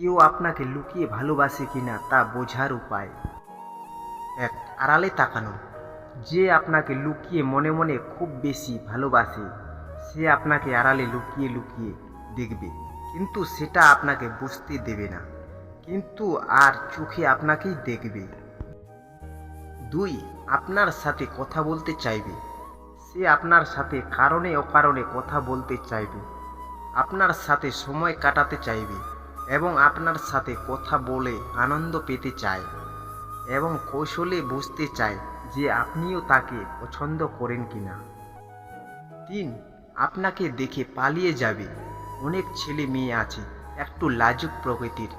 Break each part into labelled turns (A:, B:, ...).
A: কেউ আপনাকে লুকিয়ে ভালোবাসে কিনা তা বোঝার উপায়। এক, আড়ালে তাকানো। যে আপনাকে লুকিয়ে মনে মনে খুব বেশি ভালোবাসে, সে আপনাকে আড়ালে লুকিয়ে লুকিয়ে দেখবে। কিন্তু সেটা আপনাকে বুঝতে দেবে না। কিন্তু আর চোখে আপনাকেই দেখবে। দুই, আপনার সাথে কথা বলতে চাইবে। সে আপনার সাথে কারণে অকারণে কথা বলতে চাইবে। আপনার সাথে সময় কাটাতে চাইবে। এবং আপনার সাথে কথা বলে আনন্দ পেতে চায় এবং কৌশলে বুঝতে চায় যে আপনিও তাকে পছন্দ করেন কিনা। তিন, আপনাকে দেখে পালিয়ে যাবে। অনেক ছেলে মেয়ে আছে, একটু লাজুক প্রকৃতির,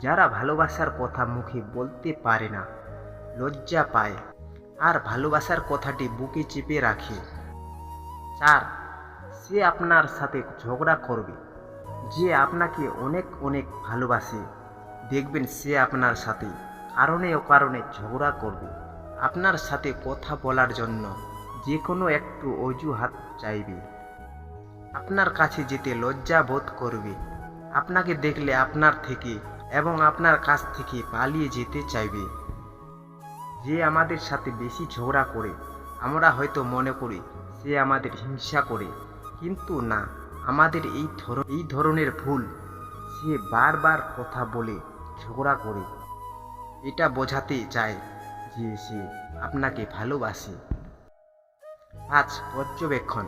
A: যারা ভালোবাসার কথা মুখে বলতে পারে না, লজ্জা পায় আর ভালোবাসার কথাটি বুকে চেপে রাখে। চার, সে আপনার সাথে ঝগড়া করবে। যে আপনাকে অনেক অনেক ভালোবাসে, দেখবেন সে আপনার সাথে কারণে ও কারণে ঝগড়া করবে। আপনার সাথে কথা বলার জন্য যে কোনো একটু অজুহাত চাইবে। আপনার কাছে যেতে লজ্জা বোধ করবে। আপনাকে দেখলে আপনার থেকে এবং আপনার কাছ থেকে পালিয়ে যেতে চাইবে। যে আমাদের সাথে বেশি ঝগড়া করে, আমরা হয়তো মনে করি সে আমাদের হিংসা করে, কিন্তু না। আমাদের এই ধর, এই ধরনের ভুল, সে বারবার কথা বলে ঝগড়া করে। এটা বোঝাতে চায় যে সে আপনাকে ভালোবাসে। পাঁচ পর্যবেক্ষণ।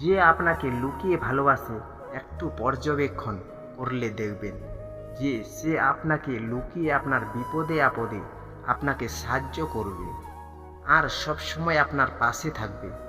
A: যে আপনাকে লুকিয়ে ভালোবাসে, একটু পর্যবেক্ষণ করলে দেখবেন যে সে আপনাকে লুকিয়ে আপনার বিপদে আপদে আপনাকে সাহায্য করবে। আর সব সময় আপনার পাশে থাকবে।